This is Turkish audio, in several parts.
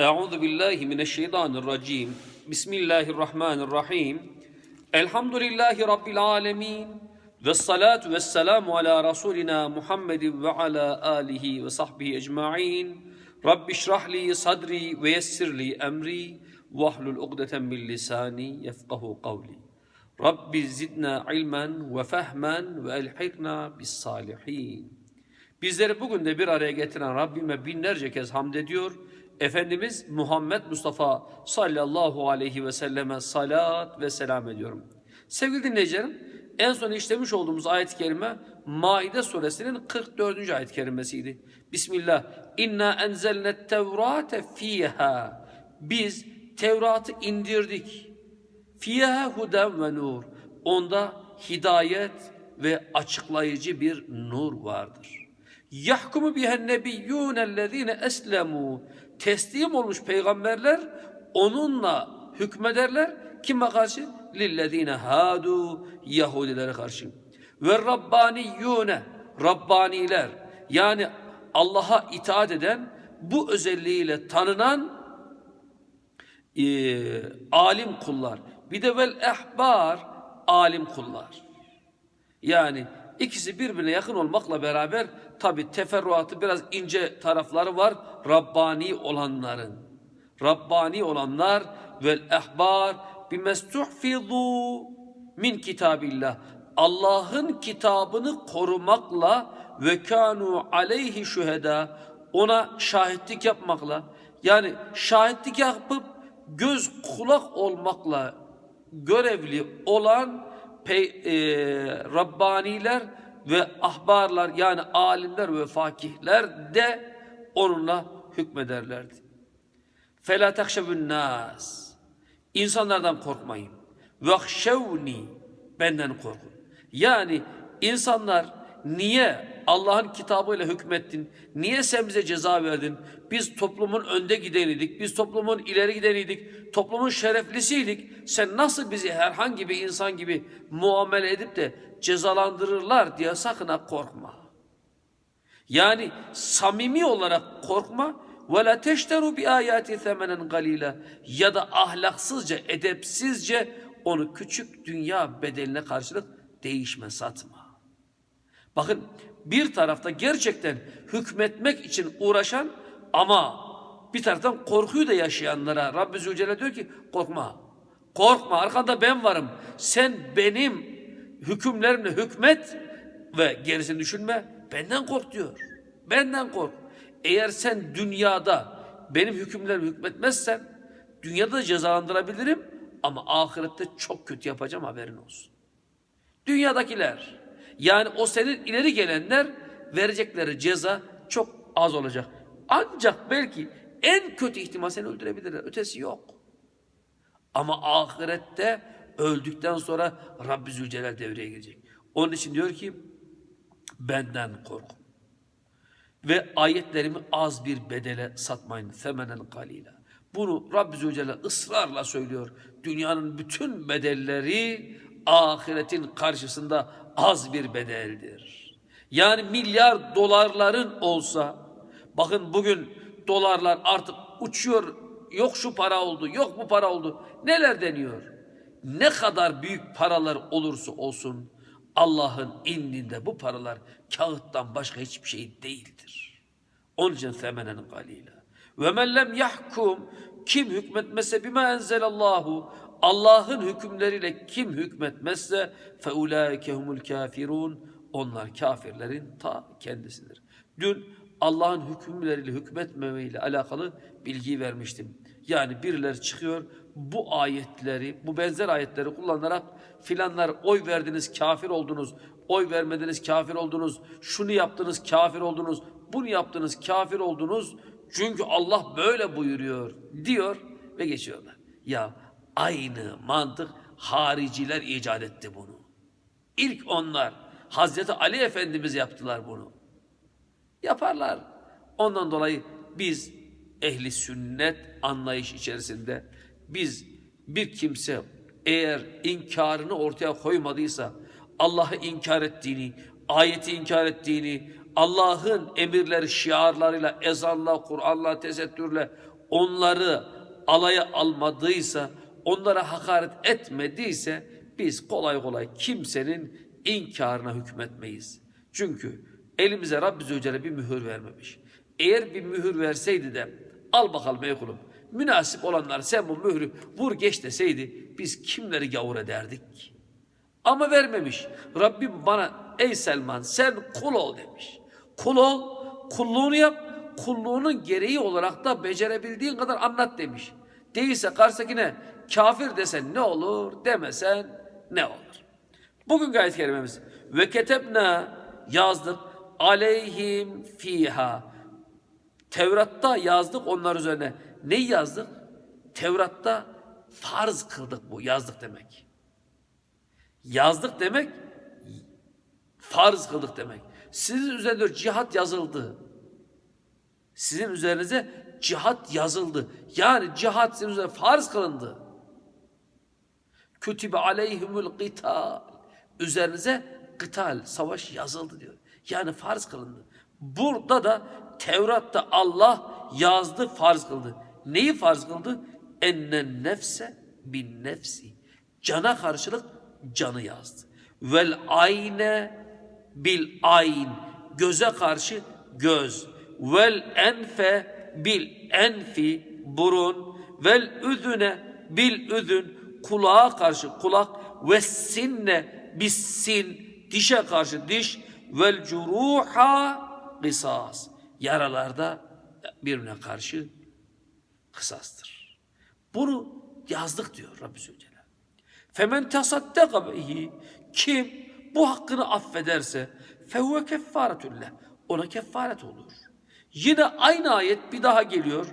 Euzu billahi mineşşeytanirracim. Bismillahirrahmanirrahim. Elhamdülillahi rabbil alamin. Ve salatu ve selamu ala rasulina Muhammedin ve ala alihi ve sahbihi ecmaîn. Rabbi şrahli sadri ve yessirli emri ve ugdeten min lisani yefkahu kavli. Rabbi zidna ilmen ve fehmen ve elhikna bis salihin. Bizleri bugün de bir araya getiren Rabbime binlerce kez hamd ediyor Efendimiz Muhammed Mustafa sallallahu aleyhi ve selleme salat ve selam ediyorum. Sevgili dinleyicilerim, en son işlemiş olduğumuz ayet-i kerime Maide suresinin 44. ayet-i kerimesiydi. Bismillah. İnna enzelnet tevrate fiha. Biz Tevrat'ı indirdik. Fiha huden ve nur. Onda hidayet ve açıklayıcı bir nur vardır. Yahkumu bihen nebiyyûnellezîne eslemû. Teslim olmuş peygamberler onunla hükmederler. Kime karşı? Lillezîne hâdû. Yahudilere karşı. Ve rabbaniyyûne. Rabbaniler. Yani Allah'a itaat eden bu özelliğiyle tanınan e, alim kullar. Bir de vel ehbar alim kullar. Yani ikisi birbirine yakın olmakla beraber tabi teferruatı biraz ince tarafları var. Rabbani olanların. Rabbani olanlar vel ehbar bimestuhfizu min kitabillah. Allah'ın kitabını korumakla ve kanu aleyhi şüheda ona şahitlik yapmakla yani şahitlik yapıp göz kulak olmakla görevli olan pey, e, Rabbaniler ve ahbarlar yani alimler ve fakihler de onunla hükmederlerdi. فَلَا تَخْشَوُ nas. İnsanlardan korkmayın. وَخْشَوْنِي Benden korkun. Yani insanlar niye Allah'ın kitabıyla hükmettin? Niye sen bize ceza verdin? Biz toplumun önde gideniydik. Biz toplumun ileri gideniydik. Toplumun şereflisiydik. Sen nasıl bizi herhangi bir insan gibi muamele edip de cezalandırırlar diye sakın ha korkma. Yani samimi olarak korkma ve la teşteru bi ayati semenen galila ya da ahlaksızca, edepsizce onu küçük dünya bedeline karşılık değişme satma. Bakın bir tarafta gerçekten hükmetmek için uğraşan ama bir taraftan korkuyu da yaşayanlara Rabbi Zülcelal diyor ki korkma. Korkma arkanda ben varım. Sen benim hükümlerimle hükmet ve gerisini düşünme. Benden kork diyor. Benden kork. Eğer sen dünyada benim hükümlerimi hükmetmezsen dünyada da cezalandırabilirim ama ahirette çok kötü yapacağım haberin olsun. Dünyadakiler yani o senin ileri gelenler verecekleri ceza çok az olacak. Ancak belki en kötü ihtimal seni öldürebilirler. Ötesi yok. Ama ahirette öldükten sonra Rabbi Zülcelal devreye girecek. Onun için diyor ki benden korkun. Ve ayetlerimi az bir bedele satmayın. Femenen kalila. Bunu Rabbi Zülcelal ısrarla söylüyor. Dünyanın bütün bedelleri ahiretin karşısında az bir bedeldir. Yani milyar dolarların olsa, bakın bugün dolarlar artık uçuyor, yok şu para oldu, yok bu para oldu. Neler deniyor? Ne kadar büyük paralar olursa olsun, Allah'ın indinde bu paralar kağıttan başka hiçbir şey değildir. Onun için semenen galila. Ve men lem yahkum kim hükmetmezse bima enzelallahu Allah'ın hükümleriyle kim hükmetmezse fe ulaike humul kafirun onlar kafirlerin ta kendisidir. Dün Allah'ın hükümleriyle hükmetmemeyle alakalı bilgi vermiştim. Yani birileri çıkıyor bu ayetleri, bu benzer ayetleri kullanarak filanlar oy verdiniz kafir oldunuz, oy vermediniz kafir oldunuz, şunu yaptınız kafir oldunuz, bunu yaptınız kafir oldunuz. Çünkü Allah böyle buyuruyor diyor ve geçiyorlar. Ya aynı mantık hariciler icat etti bunu. İlk onlar Hazreti Ali Efendimiz yaptılar bunu. Yaparlar. Ondan dolayı biz ehli sünnet anlayış içerisinde biz bir kimse eğer inkarını ortaya koymadıysa Allah'ı inkar ettiğini, ayeti inkar ettiğini, Allah'ın emirleri şiarlarıyla, ezanla, Kur'an'la, tesettürle onları alaya almadıysa, onlara hakaret etmediyse biz kolay kolay kimsenin inkarına hükmetmeyiz. Çünkü elimize Rabbi Zülcel'e bir mühür vermemiş. Eğer bir mühür verseydi de al bakalım ey kulum münasip olanlar sen bu mührü vur geç deseydi biz kimleri gavur ederdik? Ama vermemiş. Rabbim bana ey Selman sen kul ol demiş. Kul ol, kulluğunu yap, kulluğunun gereği olarak da becerebildiğin kadar anlat demiş. Değilse karşısakine kafir desen ne olur, demesen ne olur. Bugün ayet kerimemiz ve ketebna yazdık aleyhim fiha. Tevrat'ta yazdık onlar üzerine. Ne yazdık? Tevrat'ta farz kıldık bu yazdık demek. Yazdık demek farz kıldık demek. Sizin üzerinde cihat yazıldı. Sizin üzerinize cihat yazıldı. Yani cihat sizin üzerine farz kılındı. Kütübe aleyhimul qital. Üzerinize kıtal, savaş yazıldı diyor. Yani farz kılındı. Burada da Tevrat'ta Allah yazdı, farz kıldı. Neyi farz kıldı? Ennen nefse bin nefsi. Cana karşılık canı yazdı. Vel ayne bil ayn. Göze karşı göz. Vel enfe bil enfi burun. Vel üzüne bil üzün. Kulağa karşı kulak. Ve sinne bis sin. Dişe karşı diş. Vel curuha kısas. Yaralarda birbirine karşı kısastır. Bunu yazdık diyor Rabbi Zülcelal. Femen tasaddaka bihi kim bu hakkını affederse fehuve keffaretullah ona kefaret olur. Yine aynı ayet bir daha geliyor.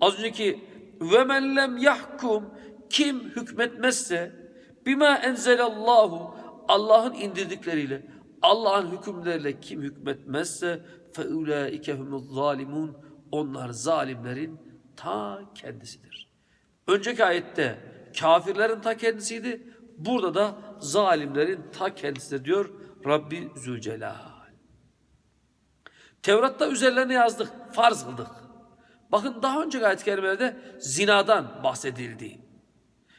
Az önceki ve men lem yahkum kim hükmetmezse bima enzelallahu Allah'ın indirdikleriyle Allah'ın hükümleriyle kim hükmetmezse fe ulaike humuz zalimun onlar zalimlerin ta kendisidir. Önceki ayette kafirlerin ta kendisiydi. Burada da zalimlerin ta kendisidir diyor Rabbi Zülcelal. Tevrat'ta üzerlerine yazdık, farz kıldık. Bakın daha önceki ayet-i kerimelerde zinadan bahsedildi.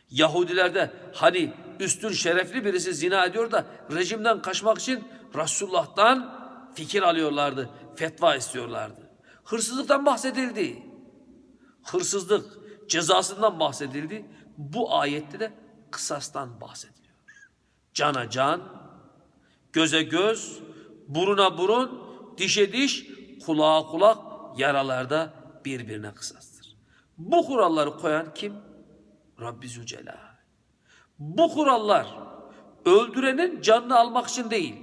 Yahudilerde hani üstün şerefli birisi zina ediyor da rejimden kaçmak için Resulullah'tan fikir alıyorlardı, fetva istiyorlardı. Hırsızlıktan bahsedildi. Hırsızlık cezasından bahsedildi. Bu ayette de kısastan bahsediliyor. Cana can, göze göz, buruna burun, dişe diş, kulağa kulak, yaralarda birbirine kısastır. Bu kuralları koyan kim? Rabbi Zülcelal. Bu kurallar öldürenin canını almak için değil.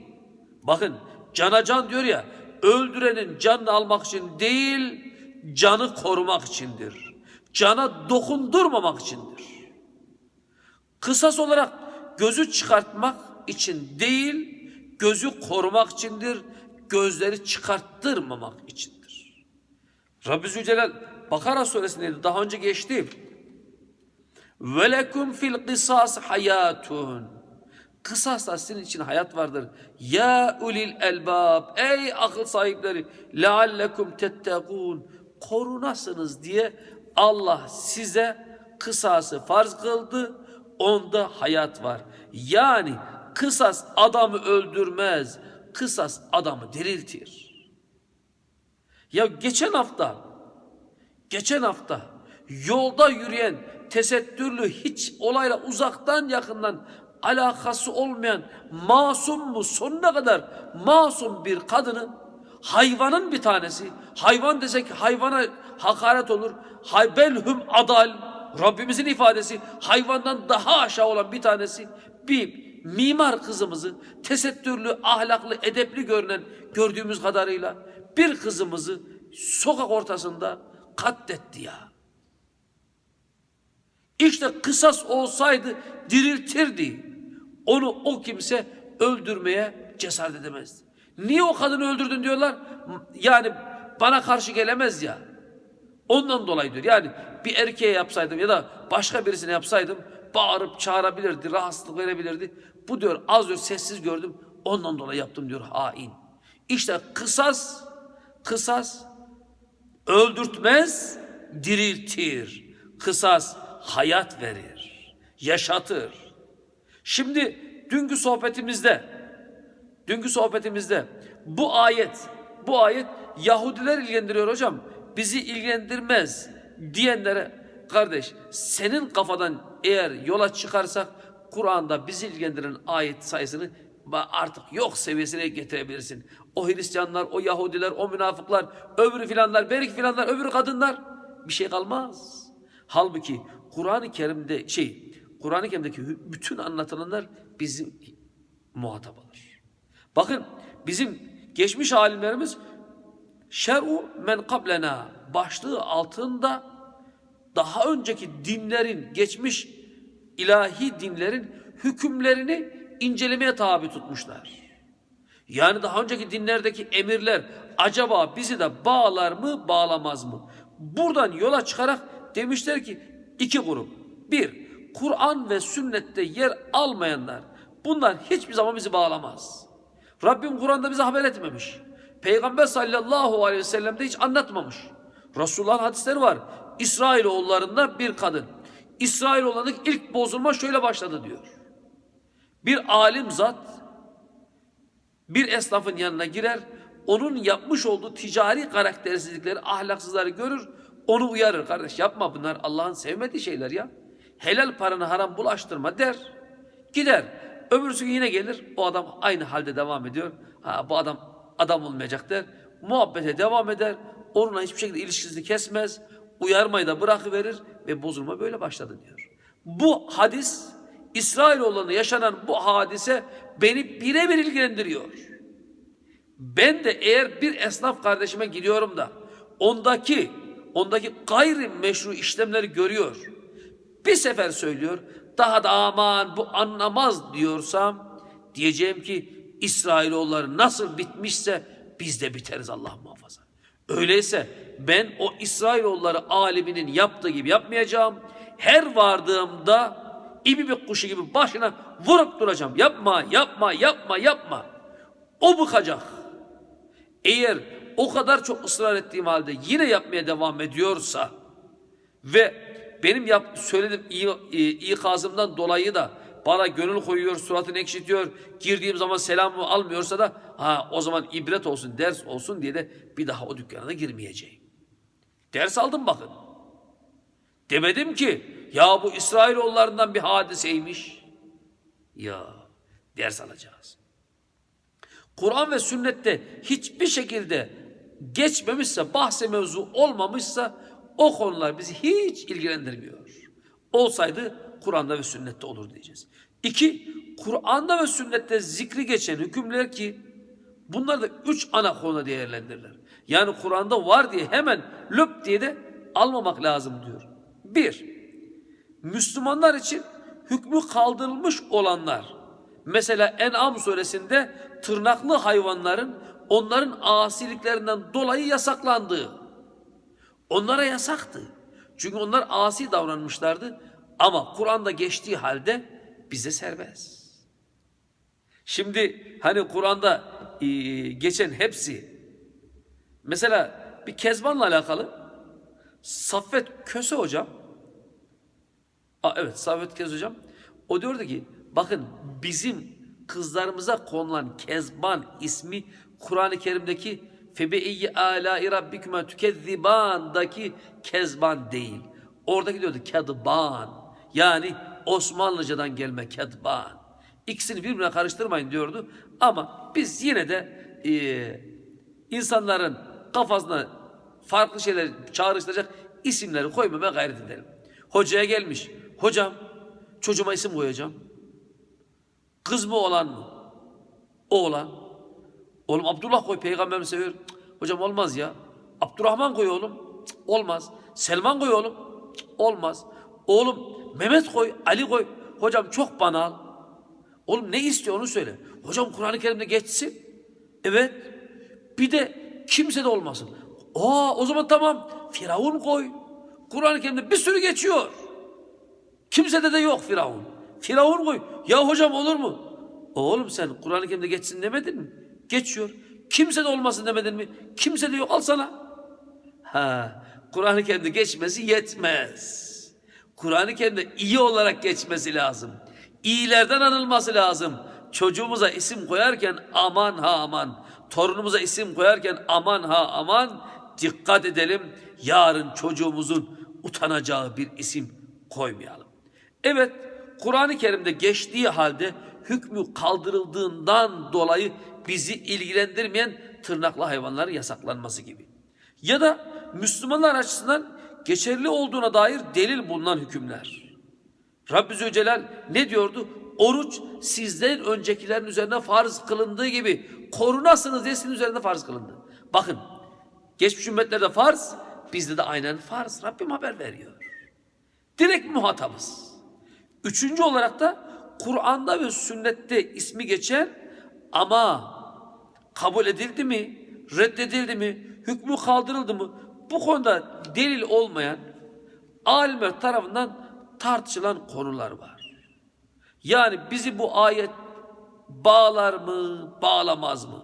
Bakın cana can diyor ya, öldürenin canını almak için değil, canı korumak içindir. Cana dokundurmamak içindir. Kısas olarak gözü çıkartmak için değil, gözü korumak içindir, gözleri çıkarttırmamak içindir. Rabbi Zülcelal Bakara suresindeydi, daha önce geçti. وَلَكُمْ fil kısas hayatun. Kısasta sizin için hayat vardır. Ya ulil elbab. Ey akıl sahipleri. Leallekum tettegûn. Korunasınız diye Allah size kısası farz kıldı. Onda hayat var. Yani kısas adamı öldürmez. Kısas adamı diriltir. Ya geçen hafta geçen hafta yolda yürüyen tesettürlü hiç olayla uzaktan yakından alakası olmayan masum mu sonuna kadar masum bir kadının hayvanın bir tanesi hayvan desek hayvana hakaret olur hay belhum adal Rabbimizin ifadesi hayvandan daha aşağı olan bir tanesi bir mimar kızımızı tesettürlü ahlaklı edepli görünen gördüğümüz kadarıyla bir kızımızı sokak ortasında katletti ya. İşte kısas olsaydı diriltirdi. Onu o kimse öldürmeye cesaret edemezdi. Niye o kadını öldürdün diyorlar? Yani bana karşı gelemez ya. Ondan dolayı diyor. Yani bir erkeğe yapsaydım ya da başka birisine yapsaydım bağırıp çağırabilirdi, rahatsızlık verebilirdi. Bu diyor az diyor sessiz gördüm. Ondan dolayı yaptım diyor hain. İşte kısas, kısas öldürtmez, diriltir. Kısas hayat verir, yaşatır. Şimdi dünkü sohbetimizde, dünkü sohbetimizde bu ayet, bu ayet Yahudiler ilgilendiriyor hocam. Bizi ilgilendirmez diyenlere kardeş senin kafadan eğer yola çıkarsak Kur'an'da bizi ilgilendiren ayet sayısını artık yok seviyesine getirebilirsin. O Hristiyanlar, o Yahudiler, o münafıklar, öbürü filanlar, berik filanlar, öbürü kadınlar bir şey kalmaz. Halbuki Kur'an-ı Kerim'de şey, Kur'an-ı Kerim'deki bütün anlatılanlar bizim muhatap alır. Bakın bizim geçmiş alimlerimiz şer'u men kablena başlığı altında daha önceki dinlerin, geçmiş ilahi dinlerin hükümlerini incelemeye tabi tutmuşlar. Yani daha önceki dinlerdeki emirler acaba bizi de bağlar mı, bağlamaz mı? Buradan yola çıkarak demişler ki iki grup. Bir, Kur'an ve sünnette yer almayanlar. Bunlar hiçbir zaman bizi bağlamaz. Rabbim Kur'an'da bize haber etmemiş. Peygamber sallallahu aleyhi ve sellem de hiç anlatmamış. Resulullah'ın hadisleri var. İsrailoğullarında bir kadın. İsrailoğullarındaki ilk bozulma şöyle başladı diyor. Bir alim zat bir esnafın yanına girer, onun yapmış olduğu ticari karaktersizlikleri, ahlaksızları görür, onu uyarır. Kardeş yapma bunlar Allah'ın sevmediği şeyler ya. Helal paranı haram bulaştırma der. Gider. Öbürsü yine gelir. O adam aynı halde devam ediyor. Ha, bu adam adam olmayacak der. Muhabbete devam eder. Onunla hiçbir şekilde ilişkisini kesmez. Uyarmayı da bırakıverir ve bozulma böyle başladı diyor. Bu hadis İsrailoğullarına yaşanan bu hadise beni birebir ilgilendiriyor. Ben de eğer bir esnaf kardeşime gidiyorum da ondaki ondaki gayri meşru işlemleri görüyor. Bir sefer söylüyor. Daha da aman bu anlamaz diyorsam diyeceğim ki İsrailoğulları nasıl bitmişse biz de biteriz Allah muhafaza. Öyleyse ben o İsrailoğulları aliminin yaptığı gibi yapmayacağım. Her vardığımda ibi bir kuşu gibi başına vurup duracağım. Yapma, yapma, yapma, yapma. O bıkacak. Eğer o kadar çok ısrar ettiğim halde yine yapmaya devam ediyorsa ve benim yap, söylediğim iyi, ikazımdan dolayı da bana gönül koyuyor, suratını ekşitiyor, girdiğim zaman selamımı almıyorsa da ha o zaman ibret olsun, ders olsun diye de bir daha o dükkana girmeyeceğim. Ders aldım bakın. Demedim ki ya bu İsrailoğullarından bir hadiseymiş. Ya ders alacağız. Kur'an ve sünnette hiçbir şekilde geçmemişse, bahse mevzu olmamışsa o konular bizi hiç ilgilendirmiyor. Olsaydı Kur'an'da ve sünnette olur diyeceğiz. İki, Kur'an'da ve sünnette zikri geçen hükümler ki bunlar da üç ana konu değerlendirirler. Yani Kur'an'da var diye hemen löp diye de almamak lazım diyor. Bir, Müslümanlar için hükmü kaldırılmış olanlar. Mesela En'am suresinde tırnaklı hayvanların onların asiliklerinden dolayı yasaklandığı. Onlara yasaktı. Çünkü onlar asi davranmışlardı. Ama Kur'an'da geçtiği halde bize serbest. Şimdi hani Kur'an'da e, geçen hepsi mesela bir Kezban'la alakalı Saffet Köse hocam Aa, evet Saffet Köse hocam o diyordu ki bakın bizim kızlarımıza konulan Kezban ismi Kur'an-ı Kerim'deki Febe'iyyi alâi rabbiküme tükezzibândaki Kezban değil. Oradaki diyordu Kedban. Yani Osmanlıcadan gelme Kedban. İkisini birbirine karıştırmayın diyordu. Ama biz yine de e, insanların kafasına farklı şeyler çağrıştıracak isimleri koymamaya gayret edelim. Hocaya gelmiş. Hocam çocuğuma isim koyacağım. Kız mı oğlan mı? Oğlan. Oğlum Abdullah koy peygamberimi seviyor. Hocam olmaz ya. Abdurrahman koy oğlum. Cık, olmaz. Selman koy oğlum. Cık, olmaz. Oğlum Mehmet koy, Ali koy. Hocam çok banal. Oğlum ne istiyor onu söyle. Hocam Kur'an-ı Kerim'de geçsin. Evet. Bir de kimse de olmasın. Aa o zaman tamam. Firavun koy. Kur'an-ı Kerim'de bir sürü geçiyor. Kimsede de yok Firavun. Firavun koy. Ya hocam olur mu? Oğlum sen Kur'an-ı Kerim'de geçsin demedin mi? Geçiyor. Kimse de olmasın demedin mi? Kimse de yok al sana. Ha, Kur'an-ı Kerim'de geçmesi yetmez. Kur'an-ı Kerim'de iyi olarak geçmesi lazım. İyilerden anılması lazım. Çocuğumuza isim koyarken aman ha aman. Torunumuza isim koyarken aman ha aman. Dikkat edelim. Yarın çocuğumuzun utanacağı bir isim koymayalım. Evet, Kur'an-ı Kerim'de geçtiği halde hükmü kaldırıldığından dolayı bizi ilgilendirmeyen tırnaklı hayvanların yasaklanması gibi. Ya da Müslümanlar açısından geçerli olduğuna dair delil bulunan hükümler. Rabbi Zülcelal ne diyordu? Oruç sizden öncekilerin üzerine farz kılındığı gibi korunasınız diye sizin üzerine farz kılındı. Bakın geçmiş ümmetlerde farz bizde de aynen farz. Rabbim haber veriyor. Direkt muhatabız. Üçüncü olarak da Kur'an'da ve sünnette ismi geçen ama kabul edildi mi, reddedildi mi, hükmü kaldırıldı mı bu konuda delil olmayan alimler tarafından tartışılan konular var. Yani bizi bu ayet bağlar mı, bağlamaz mı?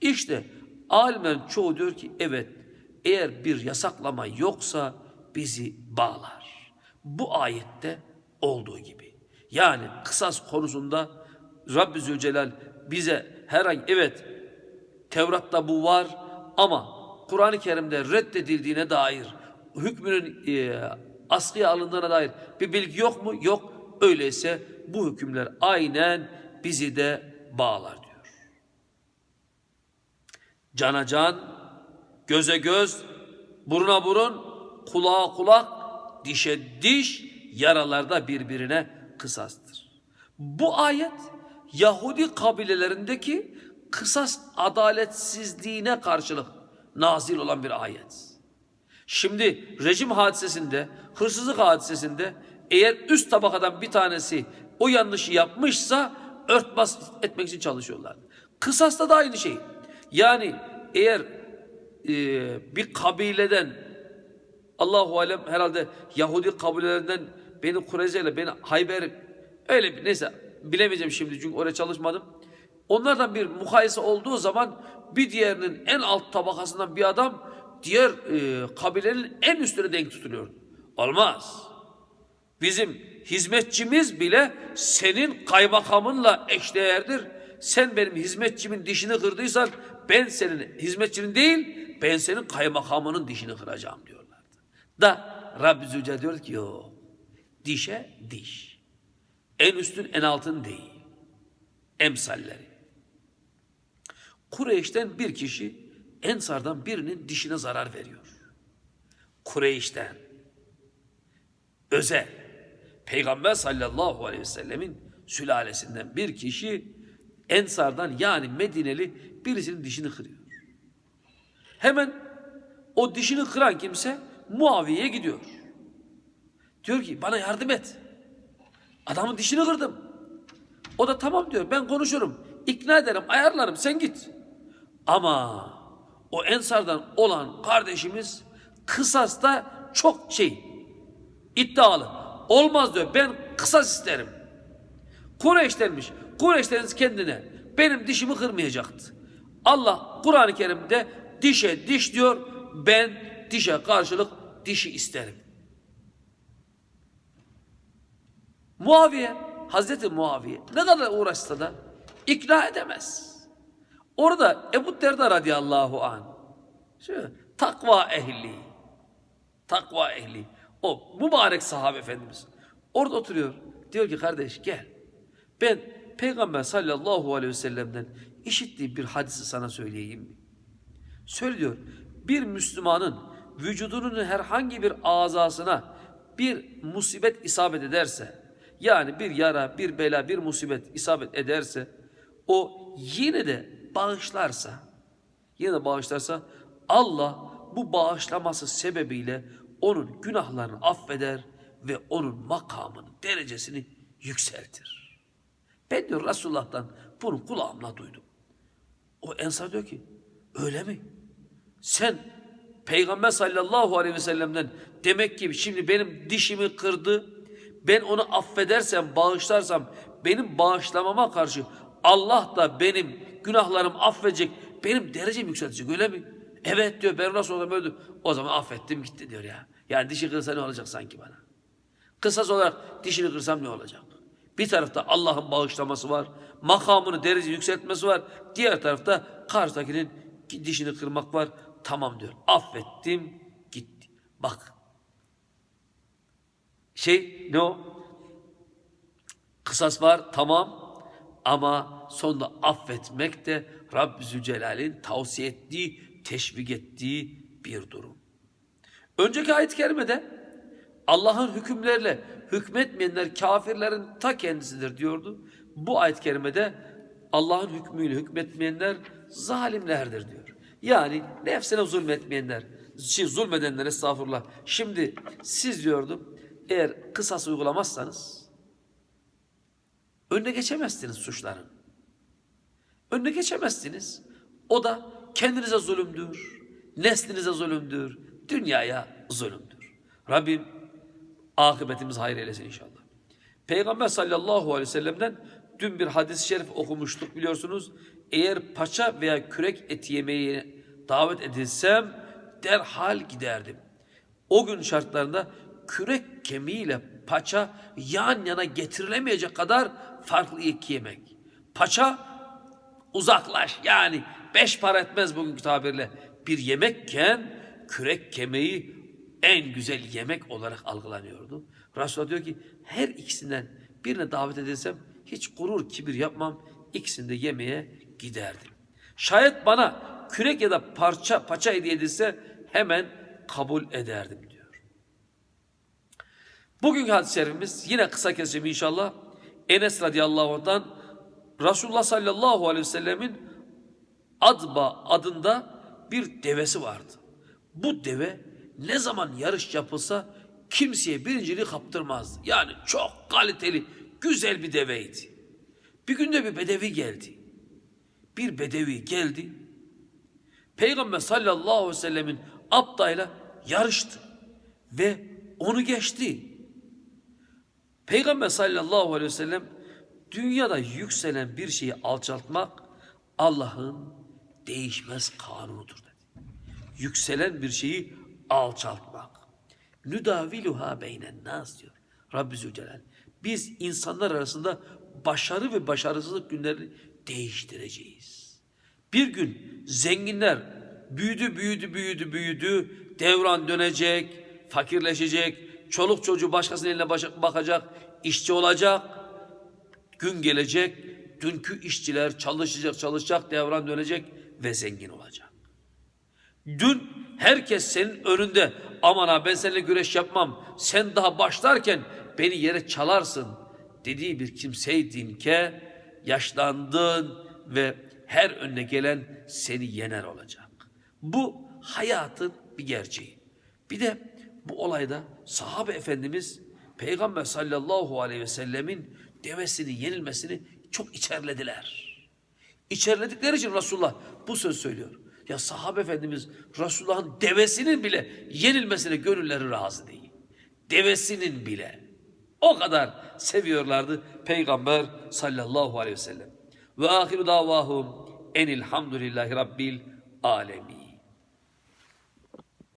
İşte alimlerin çoğu diyor ki evet eğer bir yasaklama yoksa bizi bağlar. Bu ayette olduğu gibi. Yani kısas konusunda Rabbi Zülcelal bize herhangi evet Tevrat'ta bu var ama Kur'an-ı Kerim'de reddedildiğine dair hükmünün e, askıya alındığına dair bir bilgi yok mu? Yok. Öyleyse bu hükümler aynen bizi de bağlar diyor. Cana can, göze göz, buruna burun, kulağa kulak, dişe diş, yaralarda birbirine kısastır. Bu ayet Yahudi kabilelerindeki kısas adaletsizliğine karşılık nazil olan bir ayet. Şimdi rejim hadisesinde, hırsızlık hadisesinde eğer üst tabakadan bir tanesi o yanlışı yapmışsa örtbas etmek için çalışıyorlar. Kısasta da aynı şey. Yani eğer e, bir kabileden Allahu alem herhalde Yahudi kabilelerinden beni Kureyze ile beni Hayber öyle bir neyse bilemeyeceğim şimdi çünkü oraya çalışmadım. Onlardan bir mukayese olduğu zaman bir diğerinin en alt tabakasından bir adam diğer e, kabilenin en üstüne denk tutuluyor. Olmaz. Bizim hizmetçimiz bile senin kaymakamınla eşdeğerdir. Sen benim hizmetçimin dişini kırdıysan ben senin hizmetçinin değil ben senin kaymakamının dişini kıracağım diyorlardı. Da Rabbi Zülcelal diyor ki yok dişe diş. En üstün en altın değil. Emsalleri. Kureyş'ten bir kişi Ensar'dan birinin dişine zarar veriyor. Kureyş'ten. Özel. Peygamber sallallahu aleyhi ve sellemin sülalesinden bir kişi Ensar'dan yani Medineli birisinin dişini kırıyor. Hemen o dişini kıran kimse Muaviye'ye gidiyor. Diyor ki bana yardım et. Adamın dişini kırdım. O da tamam diyor ben konuşurum. ikna ederim ayarlarım sen git. Ama o Ensar'dan olan kardeşimiz kısasta çok şey iddialı. Olmaz diyor ben kısas isterim. Kureyş'tenmiş. Kureyş'ten kendine benim dişimi kırmayacaktı. Allah Kur'an-ı Kerim'de dişe diş diyor ben dişe karşılık dişi isterim. Muaviye, Hazreti Muaviye ne kadar uğraşsa da ikna edemez. Orada Ebu Derda radıyallahu an şu takva ehli takva ehli o mübarek sahabe efendimiz orada oturuyor. Diyor ki kardeş gel. Ben Peygamber sallallahu aleyhi ve sellem'den işittiğim bir hadisi sana söyleyeyim mi? Söyle diyor. Bir Müslümanın vücudunun herhangi bir azasına bir musibet isabet ederse yani bir yara, bir bela, bir musibet isabet ederse o yine de bağışlarsa yine de bağışlarsa Allah bu bağışlaması sebebiyle onun günahlarını affeder ve onun makamını, derecesini yükseltir. Ben diyor Resulullah'tan bunu kulağımla duydum. O Ensar diyor ki öyle mi? Sen Peygamber sallallahu aleyhi ve sellem'den demek ki şimdi benim dişimi kırdı. Ben onu affedersem, bağışlarsam benim bağışlamama karşı Allah da benim günahlarımı affedecek benim derecemi yükseltecek öyle mi? Evet diyor ben nasıl olayım öldü. O zaman affettim gitti diyor ya. Yani dişi kırsa ne olacak sanki bana? Kısas olarak dişini kırsam ne olacak? Bir tarafta Allah'ın bağışlaması var. Makamını derece yükseltmesi var. Diğer tarafta karşıdakinin dişini kırmak var. Tamam diyor. Affettim gitti. Bak. Şey ne o? Kısas var tamam ama sonunda affetmek de Rabbi Zülcelal'in tavsiye ettiği, teşvik ettiği bir durum. Önceki ayet-i kerimede Allah'ın hükümlerle hükmetmeyenler kafirlerin ta kendisidir diyordu. Bu ayet-i kerimede Allah'ın hükmüyle hükmetmeyenler zalimlerdir diyor. Yani nefsine zulmetmeyenler, şey, zulmedenler estağfurullah. Şimdi siz diyordu eğer kısas uygulamazsanız önüne geçemezsiniz suçların. Önüne geçemezsiniz. O da kendinize zulümdür, neslinize zulümdür, dünyaya zulümdür. Rabbim akıbetimiz hayır eylesin inşallah. Peygamber sallallahu aleyhi ve sellem'den dün bir hadis-i şerif okumuştuk biliyorsunuz. Eğer paça veya kürek eti yemeği davet edilsem derhal giderdim. O gün şartlarında kürek kemiğiyle paça yan yana getirilemeyecek kadar farklı iki yemek. Paça uzaklaş yani beş para etmez bugünkü tabirle bir yemekken kürek kemiği en güzel yemek olarak algılanıyordu. Resulullah diyor ki her ikisinden birine davet edilsem hiç gurur kibir yapmam ikisini de yemeye giderdim. Şayet bana kürek ya da parça paça hediye edilse hemen kabul ederdim. Bugünkü hadis-i şerifimiz yine kısa keseceğim inşallah. Enes radıyallahu anh'tan Resulullah sallallahu aleyhi ve sellemin Adba adında bir devesi vardı. Bu deve ne zaman yarış yapılsa kimseye birinciliği kaptırmazdı. Yani çok kaliteli, güzel bir deveydi. Bir günde bir bedevi geldi. Bir bedevi geldi. Peygamber sallallahu aleyhi ve sellemin abdayla yarıştı. Ve onu geçti. Peygamber sallallahu aleyhi ve sellem dünyada yükselen bir şeyi alçaltmak Allah'ın değişmez kanunudur dedi. Yükselen bir şeyi alçaltmak. Nüdaviluha beynen nas diyor Rabbi Zülcelal. Biz insanlar arasında başarı ve başarısızlık günlerini değiştireceğiz. Bir gün zenginler büyüdü, büyüdü, büyüdü, büyüdü, devran dönecek, fakirleşecek, çoluk çocuğu başkasının eline bakacak, işçi olacak. Gün gelecek, dünkü işçiler çalışacak, çalışacak, devran dönecek ve zengin olacak. Dün herkes senin önünde aman ha ben seninle güreş yapmam. Sen daha başlarken beni yere çalarsın dediği bir kimseydin ki yaşlandın ve her önüne gelen seni yener olacak. Bu hayatın bir gerçeği. Bir de bu olayda sahabe efendimiz Peygamber sallallahu aleyhi ve sellemin devesinin yenilmesini çok içerlediler. İçerledikleri için Resulullah bu söz söylüyor. Ya sahabe efendimiz Resulullah'ın devesinin bile yenilmesine gönülleri razı değil. Devesinin bile. O kadar seviyorlardı Peygamber sallallahu aleyhi ve sellem. Ve ahiru davahum enilhamdülillahi rabbil alemin.